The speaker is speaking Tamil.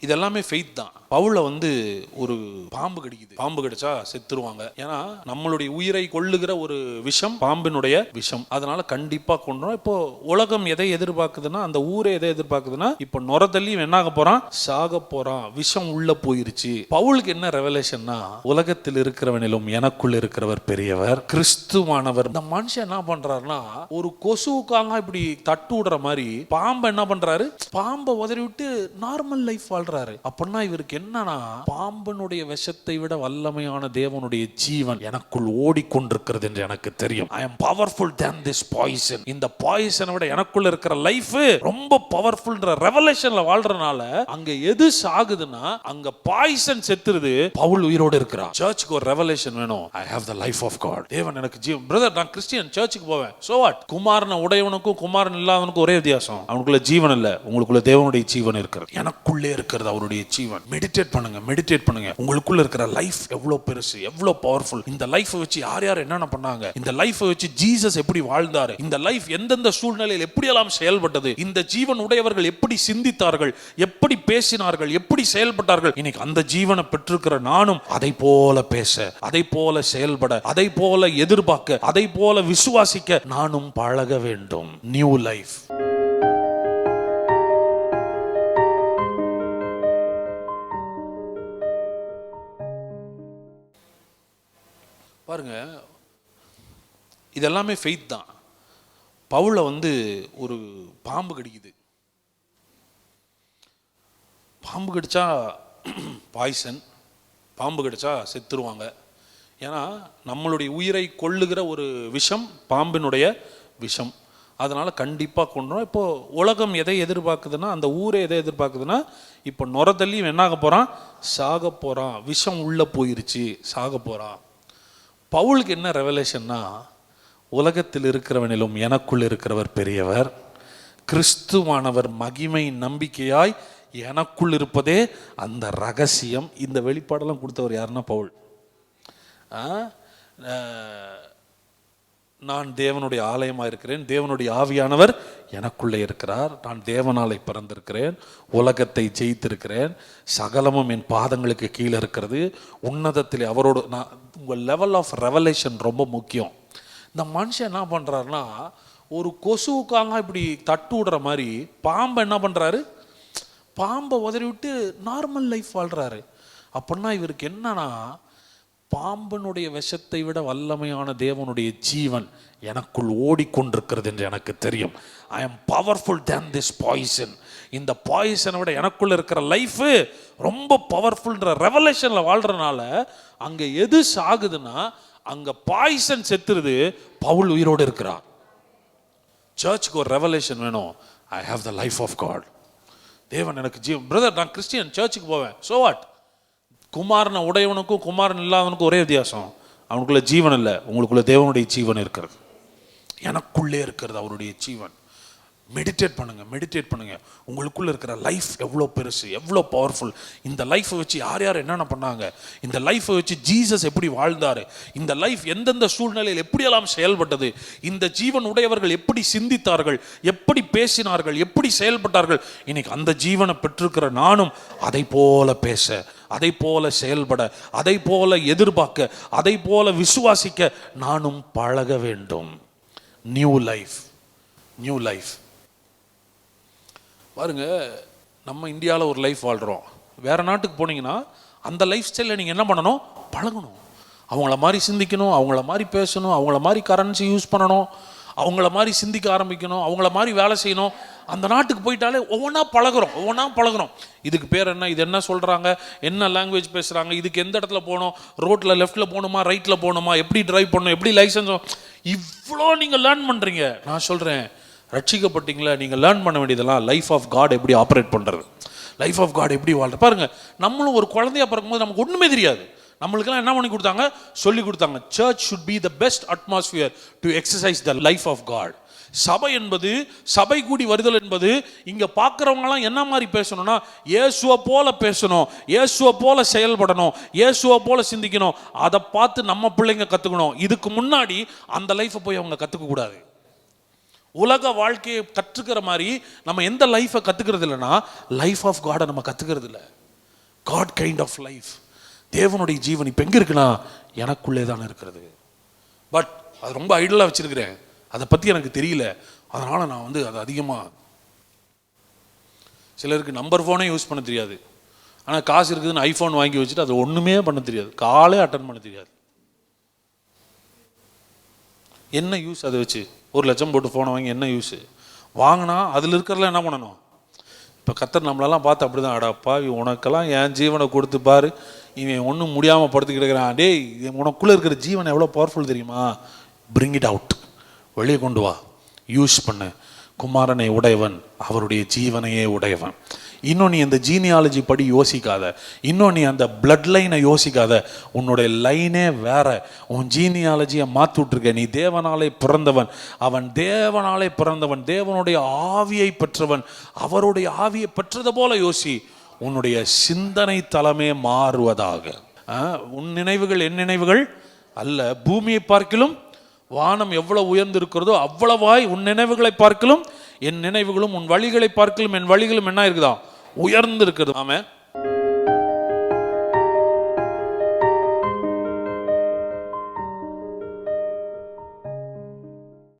இதெல்லாமே ஃபெய்த் தான். பவுல வந்து ஒரு பாம்பு கடிக்குது. பாம்பு கடிச்சா செத்துருவாங்க. ஏன்னா நம்மளுடைய உயிரை கொள்ளுகிற ஒரு விஷம் பாம்பினுடைய விஷம். அதனால கண்டிப்பா கொண்டோம் இப்போ உலகம் எதை எதிர்பார்க்குதுன்னா அந்த ஊரை எதை எதிர்பார்க்குதுன்னா இப்போ நுர என்னாக போறான்? சாக போறான். விஷம் உள்ள போயிருச்சு. பவுலுக்கு என்ன ரெவலேஷன்னா உலகத்தில் இருக்கிறவனிலும் எனக்குள் இருக்கிறவர் பெரியவர் கிறிஸ்துவானவர். இந்த மனுஷன் என்ன பண்றாருன்னா ஒரு கொசுவுக்காக இப்படி தட்டு விடுற மாதிரி பாம்பை என்ன பண்றாரு? பாம்பை உதறி விட்டு நார்மல் லைஃப் வாழ்றாரு. அப்படின்னா இவருக்கு என்னன்னா பாம்பனுடைய விஷத்தை விட வல்லமையான தேவனுடைய ஜீவன் எனக்குள் ஓடிக்கொண்டிருக்கிறது என்று எனக்கு தெரியும். I am powerful then this poison இந்த பாய்சனை விட எனக்குள்ள இருக்கிற லைஃப் ரொம்ப பவர்ஃபுல்ன்ற ரெவலேஷன்ல வாழ்றனால அங்க எது சாகுதுன்னா அங்க பாய்சன் செத்துருது. பவுல் உயிரோடு இருக்கிறான் சர்ச்சுக்கு ஒரு ரெவலேஷன் வேணும். I have the life of God தேவன் எனக்கு ஜீவன். பிரதர் நான் கிறிஸ்டியன் சர்ச்சுக்கு போவேன். சோ வாட் குமாரன் உடையவனுக்கும் குமாரன் இல்லாதவனுக்கும் ஒரே வித்தியாசம். அவனுக்குள்ள ஜீவன் இல்ல உங்களுக்குள்ள தேவனுடைய ஜீவன் இருக்கிறது. எனக்குள்ளே இருக்கிறது அவருடைய ஜீவன். மெடிடேட் பண்ணுங்க மெடிடேட் பண்ணுங்க. உங்களுக்குள்ள இருக்கிற லைஃப் எவ்வளோ பெருசு எவ்வளோ பவர்ஃபுல் இந்த லைஃப் வச்சு யார் யார் என்னென்ன பண்ணாங்க இந்த லைஃபை வச்சு ஜீசஸ் எப்படி வாழ்ந்தாரு இந்த லைஃப் எந்தெந்த சூழ்நிலையில் எப்படியெல்லாம் செயல்பட்டது இந்த ஜீவன் உடையவர்கள் எப்படி சிந்தித்தார்கள் எப்படி பேசினார்கள் எப்படி செயல்பட்டார்கள். இன்னைக்கு அந்த ஜீவனை பெற்றிருக்கிற நானும் அதை போல பேச அதை போல செயல்பட அதை போல எதிர்பார்க்க அதை போல விசுவாசிக்க நானும் பழக வேண்டும். நியூ லைஃப் பாருங்க இதெல்லாமே ஃபெய்த் தான். பவுல வந்து ஒரு பாம்பு கடிக்குது. பாம்பு கடிச்சா பாய்சன் பாம்பு கடிச்சா செத்துருவாங்க. ஏன்னா நம்மளுடைய உயிரை கொள்ளுகிற ஒரு விஷம் பாம்பினுடைய விஷம். அதனால் கண்டிப்பாக கொண்டோம் இப்போது உலகம் எதை எதிர்பார்க்குதுன்னா அந்த ஊரை எதை எதிர்பார்க்குதுன்னா இப்போ நுர தள்ளி என்ன ஆக போகிறான் சாக போகிறான் விஷம் உள்ளே போயிருச்சு சாக போகிறான் பவுலுக்கு என்ன ரெவலேஷன்னா உலகத்தில் இருக்கிறவனிலும் எனக்குள் இருக்கிறவர் பெரியவர். கிறிஸ்துவானவர் மகிமை நம்பிக்கையாய் எனக்குள் இருப்பதே அந்த ரகசியம். இந்த வெளிப்பாடெல்லாம் கொடுத்தவர் யாருன்னா பவுல். ஆ? நான் தேவனுடைய ஆலயமாக இருக்கிறேன் தேவனுடைய ஆவியானவர் எனக்குள்ளே இருக்கிறார். நான் தேவனாலை பிறந்திருக்கிறேன். உலகத்தை ஜெயித்திருக்கிறேன். சகலமும் என் பாதங்களுக்கு கீழே இருக்கிறது. உன்னதத்தில் அவரோடு நான் உங்கள் லெவல் ஆஃப் ரெவலேஷன் ரொம்ப முக்கியம். இந்த மனுஷன் என்ன பண்ணுறாருன்னா ஒரு கொசுவுக்காக இப்படி தட்டு விடுற மாதிரி பாம்பை என்ன பண்ணுறாரு பாம்பை உதறி விட்டு நார்மல் லைஃப் வாழ்கிறாரு அப்படின்னா இவருக்கு என்னன்னா பாம்பனுடைய விஷத்தை விட வல்லமையான தேவனுடைய ஜீவன் எனக்குள் ஓடிக்கொண்டிருக்கிறது என்று எனக்கு தெரியும். I am powerful then this poison இந்த பாய்சனை விட எனக்குள்ள இருக்கிற லைஃபு ரொம்ப பவர்ஃபுல்ன்ற ரெவலேஷனில் வாழ்கிறனால அங்கே எது சாகுதுன்னா அங்கே பாய்சன் செத்துருது பவுல் உயிரோடு இருக்கிறார். சர்ச்சுக்கு ஒரு ரெவலேஷன் வேணும். I have the life of God தேவன் எனக்கு ஜீவன். பிரதர் நான் கிறிஸ்டியன் சர்ச்சுக்கு போவேன். ஸோ வாட் குமாரனை உடையவனுக்கும் குமாரன் இல்லாதவனுக்கும் ஒரே வித்தியாசம் அவனுக்குள்ளே ஜீவன் இல்லை உங்களுக்குள்ளே தேவனுடைய ஜீவன் இருக்கிறது. எனக்குள்ளே இருக்கிறது அவருடைய ஜீவன். மெடிடேட் பண்ணுங்க மெடிடேட் பண்ணுங்க. உங்களுக்குள்ள இருக்கிற லைஃப் எவ்வளோ பெருசு எவ்வளோ பவர்ஃபுல் இந்த லைஃப்பை வச்சு யார் யார் என்னென்ன பண்ணாங்க? இந்த லைஃப்பை வச்சு ஜீசஸ் எப்படி வாழ்ந்தார்? இந்த லைஃப் எந்தெந்த சூழ்நிலையில் எப்படியெல்லாம் செயல்பட்டது? இந்த ஜீவன் உடையவர்கள் எப்படி சிந்தித்தார்கள்? எப்படி பேசினார்கள்? எப்படி செயல்பட்டார்கள்? இன்னைக்கு அந்த ஜீவனை பெற்றிருக்கிற நானும் அதை போல பேச அதை போல செயல்பட அதை போல எதிர்பார்க்க அதை போல விசுவாசிக்க நானும் பழக வேண்டும். நியூ லைஃப் நியூ லைஃப் பாருங்க நம்ம இந்தியாவில் ஒரு லைஃப் வாழ்கிறோம் வேறு நாட்டுக்கு போனீங்கன்னா அந்த லைஃப் ஸ்டைலில் நீங்கள் என்ன பண்ணணும்? பழகணும். அவங்கள மாதிரி சிந்திக்கணும் அவங்கள மாதிரி பேசணும் அவங்கள மாதிரி கரன்சி யூஸ் பண்ணணும் அவங்கள மாதிரி சிந்திக்க ஆரம்பிக்கணும் அவங்கள மாதிரி வேலை செய்யணும். அந்த நாட்டுக்கு போயிட்டாலே ஒவ்வொன்றா பழகுறோம் ஒவ்வொன்றா பழகுறோம். இதுக்கு பேர் என்ன இது என்ன சொல்கிறாங்க என்ன லாங்குவேஜ் பேசுகிறாங்க இதுக்கு எந்த இடத்துல போகணும் ரோட்டில் லெஃப்ட்டில் போகணுமா ரைட்டில் போகணுமா எப்படி ட்ரைவ் பண்ணணும் எப்படி லைசன்ஸ் இவ்வளோ நீங்கள் லேர்ன் பண்ணுறீங்க நான் சொல்கிறேன் ரட்சிக்கப்பட்டீங்களா? நீங்கள் லேர்ன் பண்ண வேண்டியதெல்லாம் லைஃப் ஆஃப் காட் எப்படி ஆப்ரேட் பண்ணுறது லைஃப் ஆஃப் காட் எப்படி வாழ்றது? பாருங்க நம்மளும் ஒரு குழந்தையா பிறக்கும்போது நமக்கு ஒன்றுமே தெரியாது. நம்மளுக்கெல்லாம் என்ன பண்ணி கொடுத்தாங்க? சொல்லி கொடுத்தாங்க. Church should be the best atmosphere to exercise the life of God சபை என்பது சபை கூடி வருதல் என்பது இங்கே பார்க்குறவங்கலாம் என்ன மாதிரி பேசணும்னா இயேசுவை போல பேசணும் இயேசுவை போல செயல்படணும் இயேசுவை போல சிந்திக்கணும். அதை பார்த்து நம்ம பிள்ளைங்க கற்றுக்கணும் இதுக்கு முன்னாடி அந்த லைஃப்பை போய் அவங்க கற்றுக்கக்கூடாது உலக வாழ்க்கையை கற்றுக்கிற மாதிரி நம்ம எந்த லைஃப்பை கற்றுக்கிறது இல்லைன்னா லைஃப் ஆஃப் காடை நம்ம கற்றுக்கிறது இல்லை காட் கைண்ட் ஆஃப் லைஃப் தேவனுடைய ஜீவன் இப்போ எங்கே இருக்குன்னா எனக்குள்ளே தான் இருக்கிறது. பட் அது ரொம்ப ஐடலாக வச்சுருக்கிறேன். அதை பற்றி எனக்கு தெரியல. அதனால் நான் வந்து அதை அதிகமாக சிலருக்கு நம்பர் ஃபோனே யூஸ் பண்ண தெரியாது. ஆனால் காசு இருக்குதுன்னு ஐஃபோன் வாங்கி வச்சுட்டு அது ஒன்றுமே பண்ண தெரியாது. காலே அட்டன் பண்ண தெரியாது. என்ன யூஸ் அதை வச்சு? ஒரு லட்சம் போட்டு ஃபோனை வாங்கி என்ன யூஸு வாங்கினா அதில் இருக்கிறதுல என்ன பண்ணணும்? இப்போ கத்தர் நம்மளெல்லாம் பார்த்து அப்படி தான் அடாப்பா உனக்கெல்லாம் என் ஜீவனை கொடுத்து பாரு. இவன் ஒன்றும் முடியாமல் படுத்து கிடக்கிறான். டேய் உனக்குள்ளே இருக்கிற ஜீவன் எவ்வளோ பவர்ஃபுல் தெரியுமா? பிரிங் இட் அவுட் வெளியே கொண்டு வா. யூஸ் பண்ணு. குமாரனை உடையவன். அவருடைய ஜீவனையே உடையவன். இன்னும் நீ அந்த ஜீனியாலஜி படி யோசிக்காத. இன்னும் நீ அந்த பிளட் லைனை யோசிக்காத. உன்னுடைய லைனே வேற. உன் ஜீனியாலஜியை மாற்றி நீ தேவனாலே பிறந்தவன். அவன் தேவனாலே பிறந்தவன். தேவனுடைய ஆவியை பெற்றவன். அவருடைய ஆவியை பெற்றது போல யோசி. உன்னுடைய சிந்தனை தலமே மாறுவதாக. ஆ, உன் நினைவுகள் என் நினைவுகள் அல்ல. பூமியை பார்க்கிலும் வானம் எவ்வளவு உயர்ந்திருக்கிறதோ அவ்வளவாய் உன் நினைவுகளை பார்க்கலும் என் நினைவுகளும் உன் வழிகளை பார்க்கலும் என் வழிகளும் என்ன இருக்குதான் உயர்ந்து இருக்கிறது